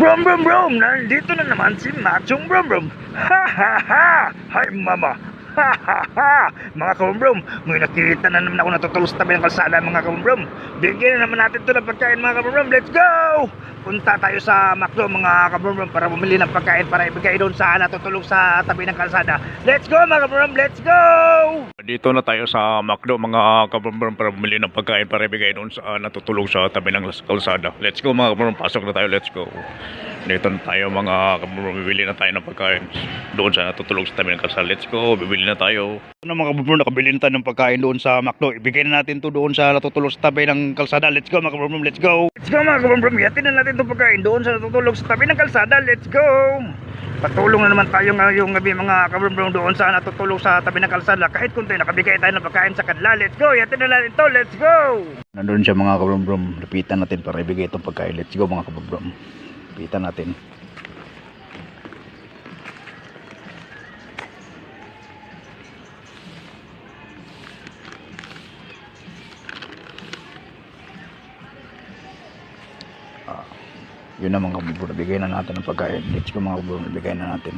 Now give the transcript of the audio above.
Brum brum brum! Nandito na naman si Machong Brum Brum! Ha ha ha! Hi mama! Mga kabrum may nakita na naman ako natutulog sa tabi ng kalsada mga kabrum Bigyan na naman natin ito ng pagkain mga kabrum Let's go! Punta tayo sa McDo mga kabrum para bumili ng pagkain para ibigay doon sa natutulog sa tabi ng kalsada. Let's go mga kabrum! Let's go! Dito na tayo sa McDo mga kabrum para bumili ng pagkain para ibigay doon sa natutulog sa tabi ng kalsada. Let's go mga kabrum, pasok na tayo, let's go. Dito tayo mga kabrum, bibili na tayo ng pagkain doon sa natutulog sa tabi ng kalsada. Let's go, bibili na tayo. Ano mga kabrum, nakabili na tayo ng pagkain doon sa McDo. Ibigay na natin to doon sa natutulog sa tabi ng kalsada. Let's go mga kabrum, let's go. Let's go mga kabrum Yatin na natin itong pagkain doon sa natutulog sa tabi ng kalsada. Let's go! Patulong na naman tayo ngayong gabi mga kabrum doon sa natutulog sa tabi ng kalsada. Kahit kunti nakabigay tayo ng pagkain sa kanila. Let's go! Yatin na natin to. Let's go! Nandun siya mga kabrum, lapitan natin para ibigay itong pagkain. Let's go mga kabrum. Lapitan natin. Ah, yun na mga kabrum, bigay na natin ng pagkain. Let's go mga kabrum, bigay na natin.